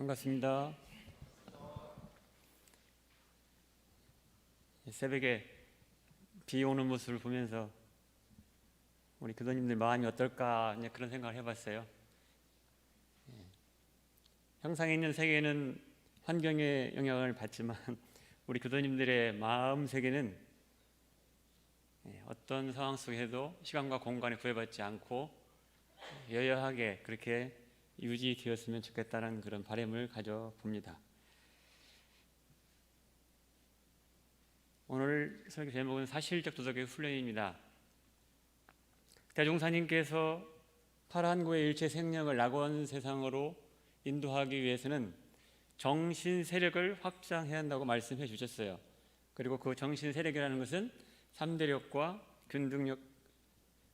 반갑습니다. 새벽에 비 오는 모습을 보면서 우리 교도님들 마음이 어떨까 그런 생각을 해봤어요. 예. 형상에 있는 세계는 환경의 영향을 받지만 우리 교도님들의 마음 세계는 예, 어떤 상황 속에도 시간과 공간에 구애받지 않고 여여하게 그렇게 유지되었으면 좋겠다는 그런 바람을 가져 봅니다. 오늘 설교 제목은 사실적 도덕의 훈련입니다. 대종사님께서 파란고의 일체 생명을 낙원 세상으로 인도하기 위해서는 정신 세력을 확장해야 한다고 말씀해 주셨어요. 그리고 그 정신 세력이라는 것은 삼대력과 균등력,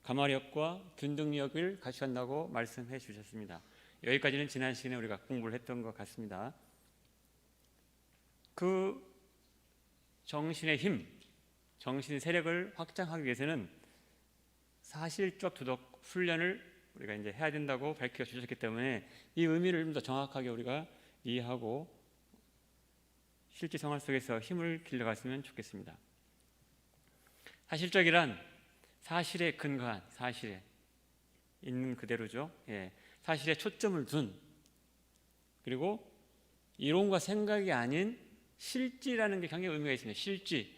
가마력과 균등력을 갖춘다고 말씀해 주셨습니다. 여기까지는 지난 시간에 우리가 공부를 했던 것 같습니다. 그 정신의 힘, 정신의 세력을 확장하기 위해서는 사실적 도덕 훈련을 우리가 이제 해야 된다고 밝혀 주셨기 때문에 이 의미를 좀 더 정확하게 우리가 이해하고 실제 생활 속에서 힘을 길러갔으면 좋겠습니다. 사실적이란 사실에 근거한 사실에 있는 그대로죠. 예. 사실에 초점을 둔 그리고 이론과 생각이 아닌 실지라는 게 굉장히 의미가 있습니다. 실지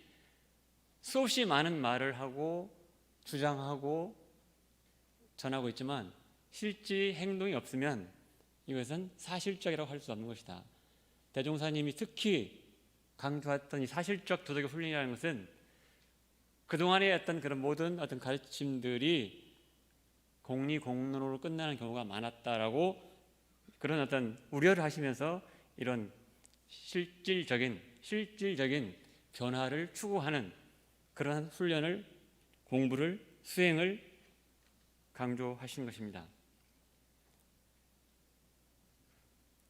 수없이 많은 말을 하고 주장하고 전하고 있지만 실지 행동이 없으면 이것은 사실적이라고 할 수 없는 것이다. 대종사님이 특히 강조했던 이 사실적 도덕의 훈련이라는 것은 그동안의 어떤 그런 모든 어떤 가르침들이 공리공론으로 끝나는 경우가 많았다라고 그런 어떤 우려를 하시면서 이런 실질적인 실질적인 변화를 추구하는 그러한 훈련을 공부를 수행을 강조하신 것입니다.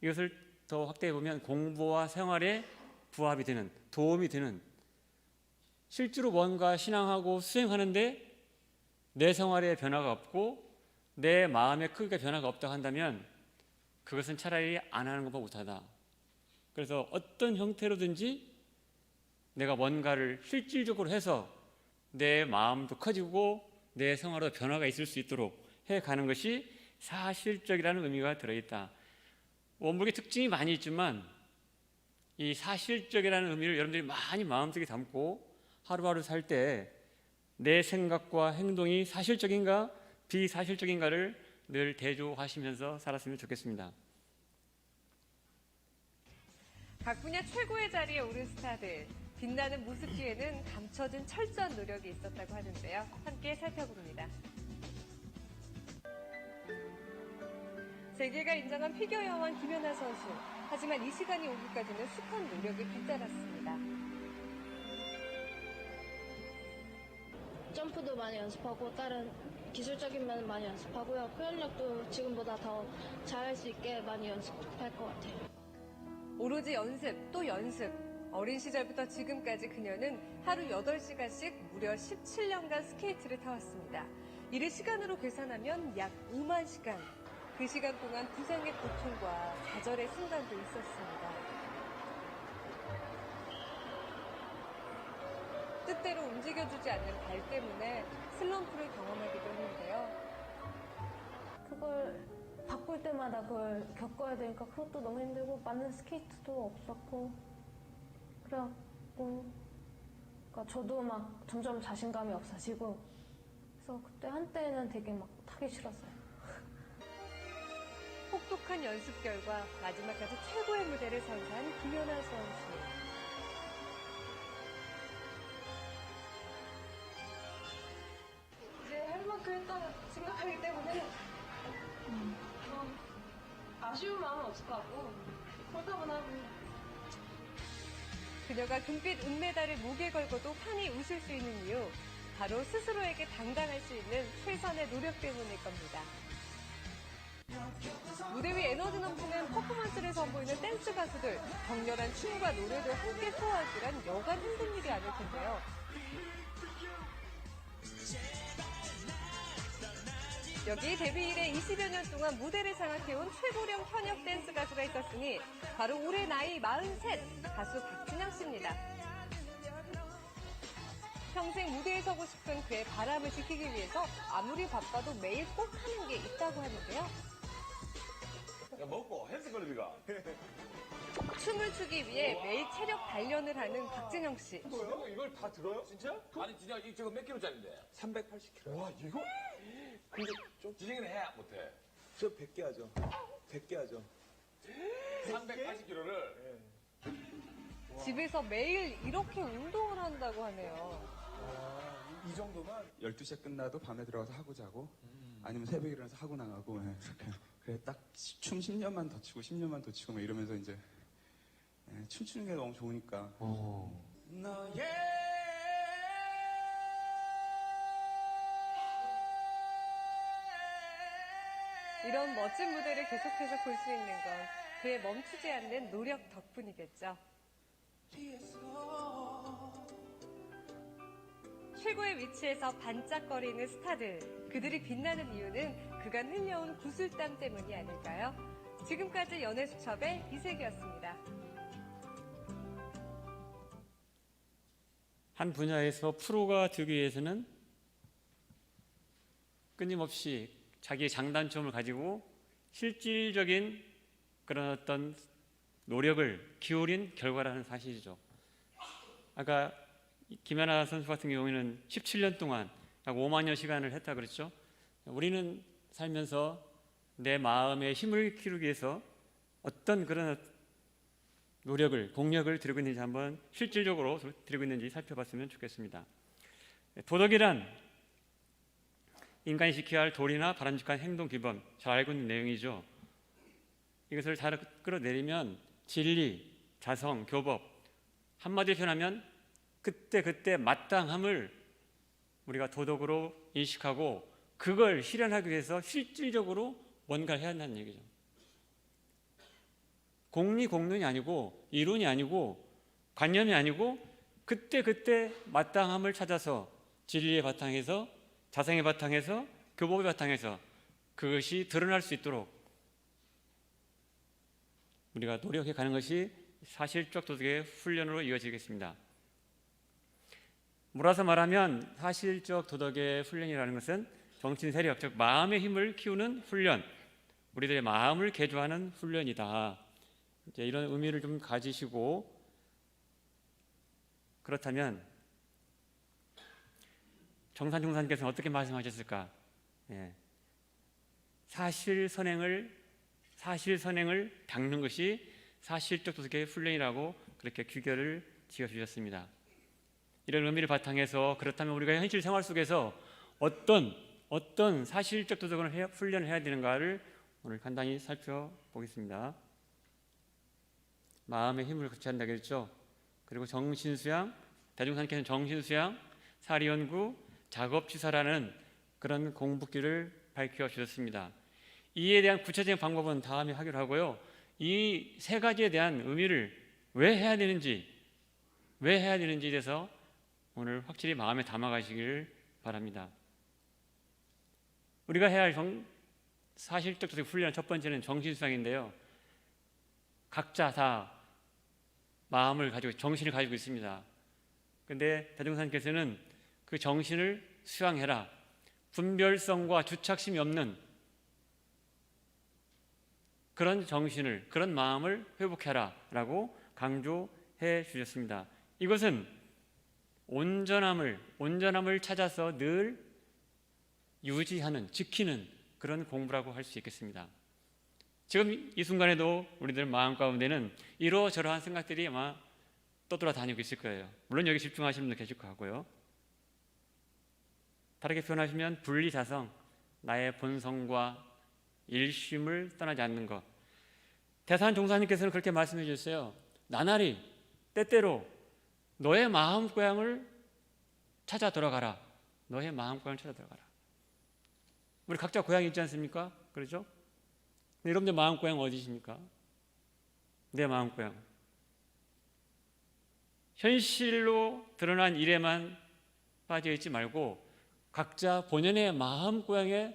이것을 더 확대해 보면 공부와 생활에 부합이 되는 도움이 되는 실제로 뭔가 신앙하고 수행하는데 내 생활에 변화가 없고 내 마음에 크게 변화가 없다고 한다면 그것은 차라리 안 하는 것보다 못하다. 그래서 어떤 형태로든지 내가 뭔가를 실질적으로 해서 내 마음도 커지고 내 생활에도 변화가 있을 수 있도록 해 가는 것이 사실적이라는 의미가 들어있다. 원목의 특징이 많이 있지만 이 사실적이라는 의미를 여러분들이 많이 마음속에 담고 하루하루 살 때 내 생각과 행동이 사실적인가 비사실적인가를 늘 대조하시면서 살았으면 좋겠습니다. 각 분야 최고의 자리에 오른 스타들. 빛나는 모습 뒤에는 감춰진 철저한 노력이 있었다고 하는데요. 함께 살펴봅니다. 세계가 인정한 피겨 여왕 김연아 선수. 하지만 이 시간이 오기까지는 수컷 노력이 뒤따랐습니다. 점프도 많이 연습하고 다른 기술적인 면은 많이 연습하고요. 표현력도 지금보다 더 잘할 수 있게 많이 연습할 것 같아요. 오로지 연습 또 연습. 어린 시절부터 지금까지 그녀는 하루 8시간씩 무려 17년간 스케이트를 타왔습니다. 이를 시간으로 계산하면 약 5만 시간. 그 시간 동안 부상의 고통과 좌절의 순간도 있었습니다. 뜻대로 움직여주지 않는 발 때문에 슬럼프를 경험하기도 했는데요. 그걸 바꿀 때마다 그걸 겪어야 되니까 그것도 너무 힘들고 맞는 스케이트도 없었고 그래갖고 그러니까 저도 막 점점 자신감이 없어지고 그래서 그때 한때는 되게 막 타기 싫었어요. 혹독한 연습 결과 마지막까지 최고의 무대를 선사한 김연아 선수. 아쉬운 마음은 없을 것 같고 홀가분하고 그녀가 금빛 은메달을 목에 걸고도 환히 웃을 수 있는 이유 바로 스스로에게 당당할 수 있는 최선의 노력 때문일 겁니다. 무대 위 에너지 넘치는 퍼포먼스를 선보이는 댄스 가수들 격렬한 춤과 노래를 함께 소화하기란 여간 힘든 일이 아닐 텐데요. 여기 데뷔 이래 20여 년 동안 무대를 장악해온 최고령 현역 댄스 가수가 있었으니 바로 올해 나이 43 가수 박진영 씨입니다. 평생 무대에 서고 싶은 그의 바람을 지키기 위해서 아무리 바빠도 매일 꼭 하는 게 있다고 하는데요. 야, 먹고 헬스클럽이가. 춤을 추기 위해 매일 체력 단련을 하는 박진영 씨. 뭐요? 이걸 다 들어요? 진짜? 아니 진짜 이 저거 몇 킬로짜리인데? 380kg. 와, 이거? 근데 좀, 지정이는 해 못해? 저 100개 하죠. 100개 하죠. 380킬로를 집에서 매일 이렇게 운동을 한다고 하네요. 이 정도만? 12시에 끝나도 밤에 들어가서 하고 자고 아니면 새벽에 일어나서 하고 나가고 예, 그렇게 그래 딱 춤 10년만 더 추고 10년만 더 추고 막 이러면서 이제 예, 춤추는 게 너무 좋으니까 너의 이런 멋진 무대를 계속해서 볼 수 있는 건 그의 멈추지 않는 노력 덕분이겠죠. 최고의 위치에서 반짝거리는 스타들. 그들이 빛나는 이유는 그간 흘려온 구슬땀 때문이 아닐까요? 지금까지 연애수첩의 이색이었습니다. 한 분야에서 프로가 되기 위해서는 끊임없이 자기의 장단점을 가지고 실질적인 그런 어떤 노력을 기울인 결과라는 사실이죠. 아까 김연아 선수 같은 경우에는 17년 동안 약 5만여 시간을 했다 그랬죠. 우리는 살면서 내 마음의 힘을 키우기 위해서 어떤 그런 노력을 공력을 들이고 있는지 한번 실질적으로 들이고 있는지 살펴봤으면 좋겠습니다. 도덕이란 인간이 지켜야 할 도리나 바람직한 행동 규범 잘 알고 있는 내용이죠. 이것을 잘 끌어내리면 진리, 자성, 교법 한마디로 표현하면 그때 그때 마땅함을 우리가 도덕으로 인식하고 그걸 실현하기 위해서 실질적으로 뭔가를 해야 한다는 얘기죠. 공리 공론이 아니고 이론이 아니고 관념이 아니고 그때 그때 마땅함을 찾아서 진리의 바탕에서 자성의 바탕에서 교법의 바탕에서 그것이 드러날 수 있도록 우리가 노력해 가는 것이 사실적 도덕의 훈련으로 이어지겠습니다. 몰아서 말하면 사실적 도덕의 훈련이라는 것은 정신 세력 즉 마음의 힘을 키우는 훈련, 우리들의 마음을 개조하는 훈련이다. 이제 이런 의미를 좀 가지시고 그렇다면 정산 종사님께서는 어떻게 말씀하셨을까? 예. 사실 선행을 사실 선행을 닦는 것이 사실적 도덕의 훈련이라고 그렇게 규결을 지어 주셨습니다. 이런 의미를 바탕해서 그렇다면 우리가 현실 생활 속에서 어떤 어떤 사실적 도덕을 훈련을 해야 되는가를 오늘 간단히 살펴보겠습니다. 마음의 힘을 거치한다 그랬죠. 그리고 정신수양, 대중산께서는 정신수양, 사리연구, 작업취사라는 그런 공부기를 밝혀 주셨습니다. 이에 대한 구체적인 방법은 다음에 하기로 하고요. 이 세 가지에 대한 의미를 왜 해야 되는지, 왜 해야 되는지에 대해서 오늘 확실히 마음에 담아가시길 바랍니다. 우리가 해야 할 정, 사실적 훈련 첫 번째는 정신수양인데요. 각자 다 마음을 가지고 정신을 가지고 있습니다. 근데 대종사님께서는 그 정신을 수양해라. 분별성과 주착심이 없는 그런 정신을 그런 마음을 회복해라 라고 강조해 주셨습니다. 이것은 온전함을 온전함을 찾아서 늘 유지하는 지키는 그런 공부라고 할 수 있겠습니다. 지금 이 순간에도 우리들 마음 가운데는 이러저러한 생각들이 아마 떠돌아다니고 있을 거예요. 물론 여기 집중하시는 분도 계실 것 같고요. 다르게 표현하시면 분리자성, 나의 본성과 일심을 떠나지 않는 것. 대산 종사님께서는 그렇게 말씀해 주셨어요. 나날이 때때로 너의 마음 고향을 찾아 들어가라. 너의 마음 고향을 찾아 들어가라. 우리 각자 고향이 있지 않습니까? 그렇죠? 여러분들 마음 고향 어디십니까? 내 마음 고향. 현실로 드러난 일에만 빠져 있지 말고 각자 본연의 마음 고향에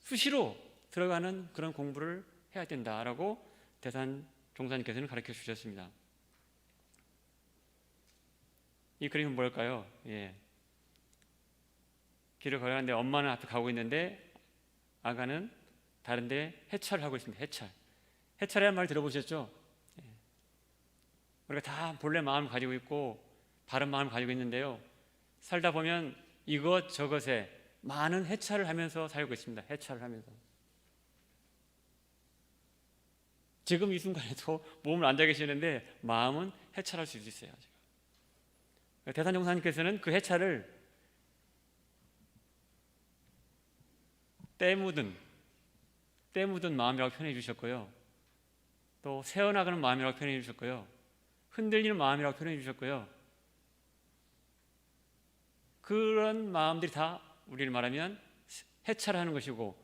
수시로 들어가는 그런 공부를 해야 된다라고 대산 종사님께서는 가르쳐 주셨습니다. 이 그림은 뭘까요? 예. 길을 걸어가는데 엄마는 앞에 가고 있는데 아가는 다른데 해찰을 하고 있습니다. 해찰. 해찰이라는 말 들어보셨죠? 예. 우리가 다 본래 마음을 가지고 있고 바른 마음을 가지고 있는데요. 살다 보면 이것 저것에 많은 해찰을 하면서 살고 있습니다. 해찰을 하면서. 지금 이 순간에도 몸을 앉아 계시는데 마음은 해찰할 수 있어요. 지금. 대산 정사님께서는 그 해찰을 때 묻은 때 묻은 마음이라고 표현해 주셨고요. 또 새어나가는 마음이라고 표현해 주셨고요. 흔들리는 마음이라고 표현해 주셨고요. 그런 마음들이 다 우리를 말하면 해찰하는 것이고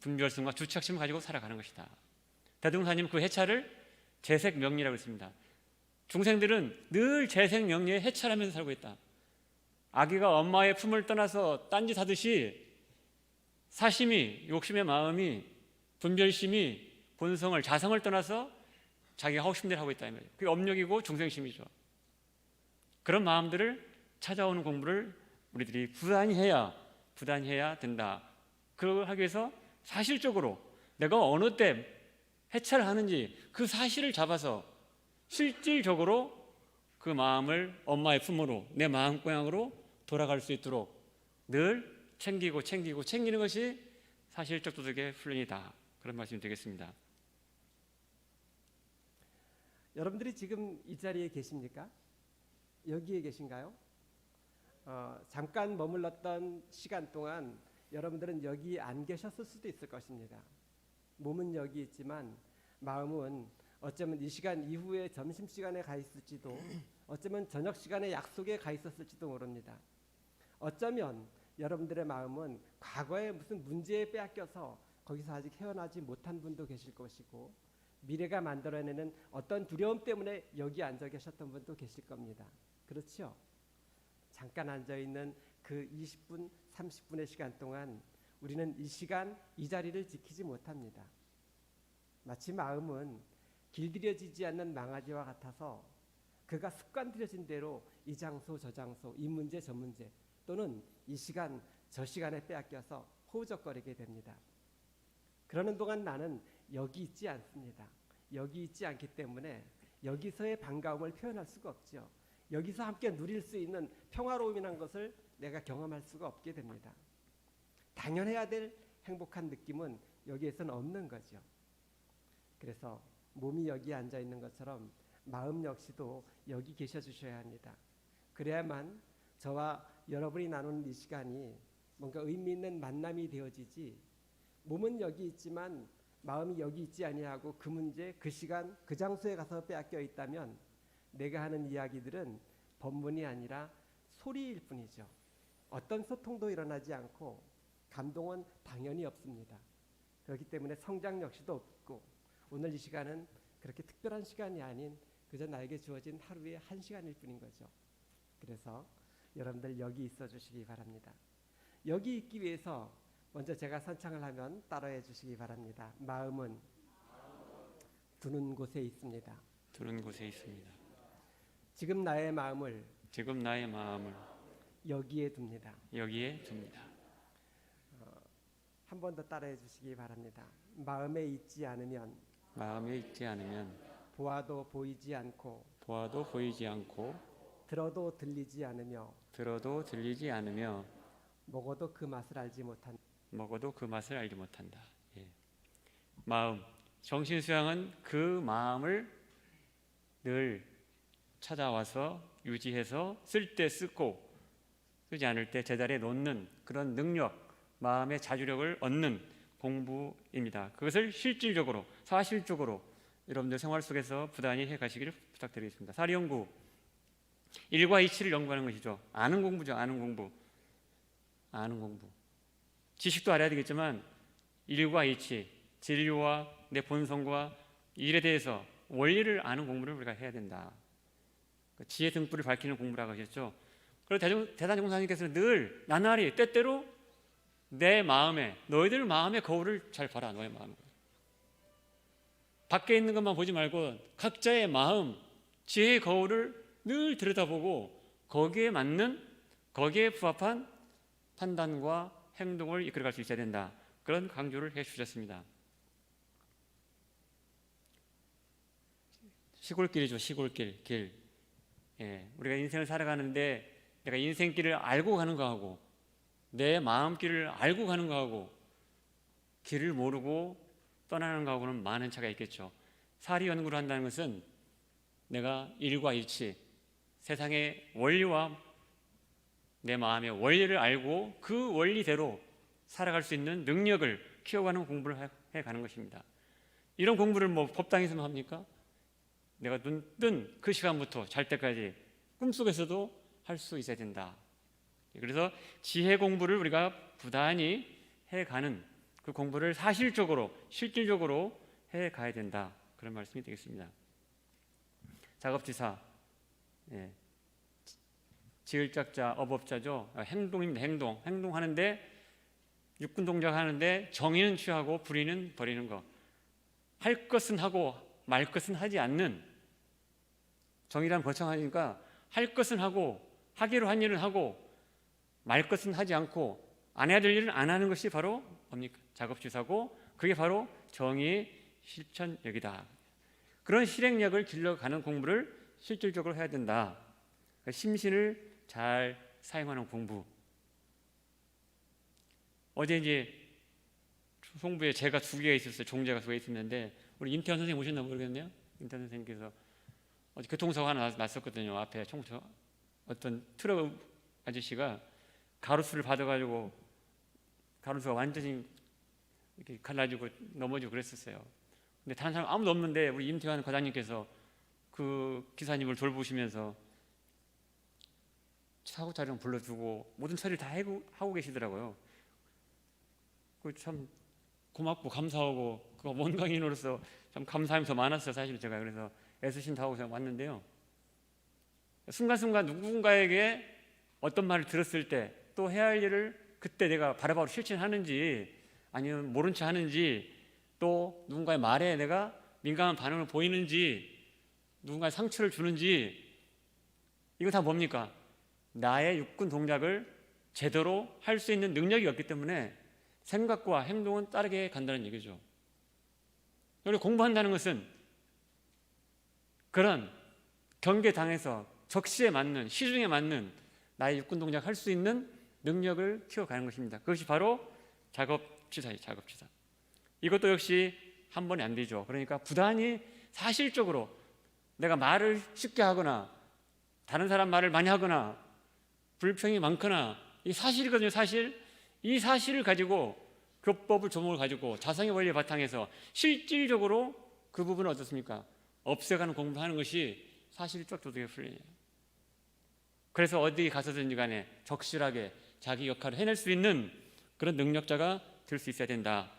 분별성과 주착심을 가지고 살아가는 것이다. 대동사님 그 해찰을 재색 명리라고 했습니다. 중생들은 늘 재색 명리에 해찰하면서 살고 있다. 아기가 엄마의 품을 떠나서 딴짓 하듯이 사심이 욕심의 마음이 분별심이 본성을 자성을 떠나서 자기가 하고 싶은 대로 하고 있다 이 말이에요. 그게 업력이고 중생심이죠. 그런 마음들을 찾아오는 공부를 우리들이 부단히 해야 부단히 해야 된다. 그걸 하기 위해서 사실적으로 내가 어느 때 해찰을 하는지 그 사실을 잡아서 실질적으로 그 마음을 엄마의 품으로 내 마음 고향으로 돌아갈 수 있도록 늘 챙기고 챙기고 챙기는 것이 사실적 도덕의 훈련이다. 그런 말씀이 되겠습니다. 여러분들이 지금 이 자리에 계십니까? 여기에 계신가요? 어, 잠깐 머물렀던 시간 동안 여러분들은 여기 안 계셨을 수도 있을 것입니다. 몸은 여기 있지만 마음은 어쩌면 이 시간 이후에 점심 시간에 가 있을지도 어쩌면 저녁 시간에 약속에 가 있었을지도 모릅니다. 어쩌면 여러분들의 마음은 과거에 무슨 문제에 빼앗겨서 거기서 아직 헤어나지 못한 분도 계실 것이고 미래가 만들어내는 어떤 두려움 때문에 여기 앉아 계셨던 분도 계실 겁니다. 그렇죠? 잠깐 앉아 있는 그 20분, 30분의 시간 동안 우리는 이 시간 이 자리를 지키지 못합니다. 마치 마음은 길들여지지 않는 망아지와 같아서 그가 습관 들여진 대로 이 장소 저 장소 이 문제 저 문제 또는 이 시간 저 시간에 빼앗겨서 호우적거리게 됩니다. 그러는 동안 나는 여기 있지 않습니다. 여기 있지 않기 때문에 여기서의 반가움을 표현할 수가 없죠. 여기서 함께 누릴 수 있는 평화로움이란 것을 내가 경험할 수가 없게 됩니다. 당연해야 될 행복한 느낌은 여기에서는 없는 거죠. 그래서 몸이 여기 앉아 있는 것처럼 마음 역시도 여기 계셔 주셔야 합니다. 그래야만 저와 여러분이 나누는 이 시간이 뭔가 의미 있는 만남이 되어지지 몸은 여기 있지만 마음이 여기 있지 아니하고 그 문제 그 시간 그 장소에 가서 빼앗겨 있다면 내가 하는 이야기들은 법문이 아니라 소리일 뿐이죠. 어떤 소통도 일어나지 않고 감동은 당연히 없습니다. 그렇기 때문에 성장 역시도 없고 오늘 이 시간은 그렇게 특별한 시간이 아닌 그저 나에게 주어진 하루의 한 시간일 뿐인 거죠. 그래서 여러분들 여기 있어 주시기 바랍니다. 여기 있기 위해서 먼저 제가 선창을 하면 따라해 주시기 바랍니다. 마음은 두는 곳에 있습니다. 두는 곳에 있습니다. 지금 나의 마음을 지금 나의 마음을 여기에 둡니다. 여기에 둡니다. 한번 더 따라해 주시기 바랍니다. 마음에 있지 않으면 마음에 있지 않으면 보아도 보이지 않고 보아도 보이지 않고 들어도 들리지 않으며 들어도 들리지 않으며 먹어도 그 맛을 알지 못한 먹어도 그 맛을 알지 못한다. 예. 마음, 정신 수양은 그 마음을 늘 찾아와서 유지해서 쓸 때 쓰고 쓰지 않을 때 제자리에 놓는 그런 능력, 마음의 자주력을 얻는 공부입니다. 그것을 실질적으로, 사실적으로 여러분들 생활 속에서 부단히 해 가시기를 부탁드리겠습니다. 사리 연구, 일과 이치를 연구하는 것이죠. 아는 공부죠. 아는 공부. 아는 공부. 지식도 알아야 되겠지만 일과 이치, 진료와 내 본성과 일에 대해서 원리를 아는 공부를 우리가 해야 된다. 그 지혜 등불을 밝히는 공부라고 하셨죠. 그리고 대단 정사님께서는 늘 나날이 때때로 내 마음에 너희들 마음의 거울을 잘 봐라 너의 마음. 밖에 있는 것만 보지 말고 각자의 마음, 지혜의 거울을 늘 들여다보고 거기에 맞는 거기에 부합한 판단과 행동을 이끌어갈 수 있어야 된다. 그런 강조를 해주셨습니다. 시골길이죠, 시골길 길. 예, 우리가 인생을 살아가는데 내가 인생길을 알고 가는 거하고 내 마음길을 알고 가는 거하고 길을 모르고 떠나는 거하고는 많은 차가 있겠죠. 사리 연구를 한다는 것은 내가 일과 일치, 세상의 원리와 내 마음의 원리를 알고 그 원리대로 살아갈 수 있는 능력을 키워가는 공부를 해- 해가는 것입니다. 이런 공부를 뭐 법당에서만 합니까? 내가 눈 뜬 그 시간부터 잘 때까지 꿈속에서도 할 수 있어야 된다. 그래서 지혜 공부를 우리가 부단히 해가는 그 공부를 사실적으로 실질적으로 해가야 된다. 그런 말씀이 되겠습니다. 작업지사, 예. 지을작자, 업업자죠. 아, 행동입니다. 행동. 행동하는데 육군 동작 하는데 정의는 취하고 불의는 버리는 거. 할 것은 하고 말 것은 하지 않는 정의란 거창하니까 할 것은 하고 하기로 한 일은 하고 말 것은 하지 않고 안 해야 될 일은 안 하는 것이 바로 뭡니까? 작업주사고 그게 바로 정의의 실천력이다. 그런 실행력을 길러가는 공부를 실질적으로 해야 된다. 그러니까 심신을 잘 사용하는 공부. 어제 이제 송부에 제가 두 개가 있었어요. 종제가 두 개 있었는데 우리 임태환 선생님 오셨나 모르겠네요. 임태환 선생님께서 어제 교통사고 하나 났- 났었거든요. 앞에 총 어떤 트럭 아저씨가 가로수를 받아가지고 가로수가 완전히 이렇게 갈라지고 넘어지고 그랬었어요. 근데 다른 사람 아무도 없는데 우리 임태환 과장님께서 그 기사님을 돌보시면서 사고 차량 불러주고 모든 처리를 다 하고 계시더라고요. 그 참 고맙고 감사하고 그 원광인으로서 참 감사하면서 많았어요. 사실 제가 그래서 애쓰신다 하고 제가 왔는데요. 순간순간 누군가에게 어떤 말을 들었을 때 또 해야 할 일을 그때 내가 바로바로 실천하는지 아니면 모른 체 하는지 또 누군가의 말에 내가 민감한 반응을 보이는지 누군가의 상처를 주는지 이거 다 뭡니까? 나의 육군 동작을 제대로 할 수 있는 능력이 없기 때문에 생각과 행동은 따르게 간다는 얘기죠. 그리고 공부한다는 것은 그런 경계당에서 적시에 맞는 시중에 맞는 나의 육군 동작 할 수 있는 능력을 키워가는 것입니다. 그것이 바로 작업지사예요. 작업지사. 이것도 역시 한 번에 안 되죠. 그러니까 부단히 사실적으로 내가 말을 쉽게 하거나 다른 사람 말을 많이 하거나 불평이 많거나 이 사실이거든요. 사실 이 사실을 가지고 교법을 조목을 가지고 자성의 원리 바탕에서 실질적으로 그 부분을 어떻습니까? 없애가는 공부를 하는 것이 사실적 도덕의 훈련이에요. 그래서 어디 가서든지 간에 적실하게 자기 역할을 해낼 수 있는 그런 능력자가 될 수 있어야 된다.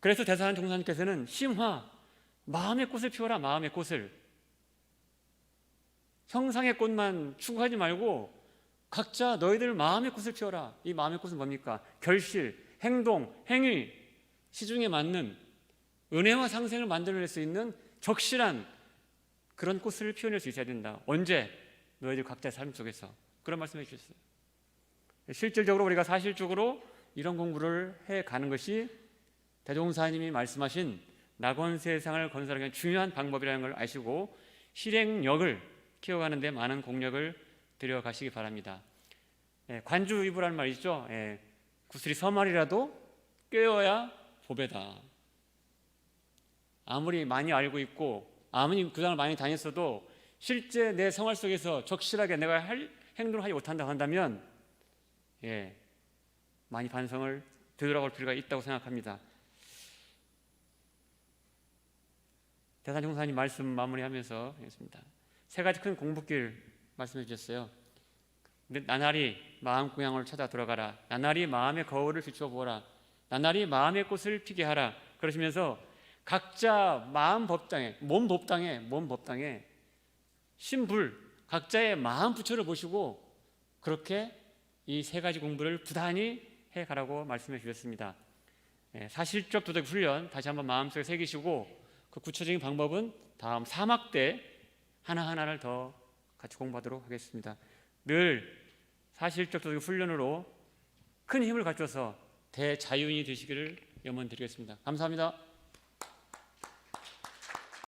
그래서 대사한 종사님께서는 심화 마음의 꽃을 피워라 마음의 꽃을 형상의 꽃만 추구하지 말고 각자 너희들 마음의 꽃을 피워라. 이 마음의 꽃은 뭡니까? 결실, 행동, 행위, 시중에 맞는 은혜와 상생을 만들어낼 수 있는 적실한 그런 꽃을 피워낼 수 있어야 된다. 언제? 너희들 각자의 삶 속에서. 그런 말씀해 주셨어요. 실질적으로 우리가 사실적으로 이런 공부를 해 가는 것이 대종사님이 말씀하신 낙원 세상을 건설하기 중요한 방법이라는 걸 아시고 실행력을 키워가는 데 많은 공력을 들여가시기 바랍니다. 예, 관주이부라는 말 있죠. 예, 구슬이 서말이라도 꿰어야 보배다. 아무리 많이 알고 있고 아무리 그당을 많이 다녔어도 실제 내 생활 속에서 적실하게 내가 할 행동을 하지 못한다 한다면 예, 많이 반성을 되돌아볼 필요가 있다고 생각합니다. 대산 종사님 말씀 마무리하면서 하겠습니다. 세 가지 큰 공부길 말씀해 주셨어요. 나날이 마음 고향을 찾아 돌아가라. 나날이 마음의 거울을 비추어 보라. 나날이 마음의 꽃을 피게 하라. 그러시면서 각자 마음 법당에 몸 법당에 몸 법당에 신불 각자의 마음 부처를 보시고 그렇게 이 세 가지 공부를 부단히 해 가라고 말씀해 주셨습니다. 예, 사실적 도덕 훈련 다시 한번 마음속에 새기시고 그 구체적인 방법은 다음 3학 때 하나하나를 더 같이 공부하도록 하겠습니다. 늘 사실적 도덕 훈련으로 큰 힘을 갖춰서 대자유인이 되시기를 염원드리겠습니다. 감사합니다.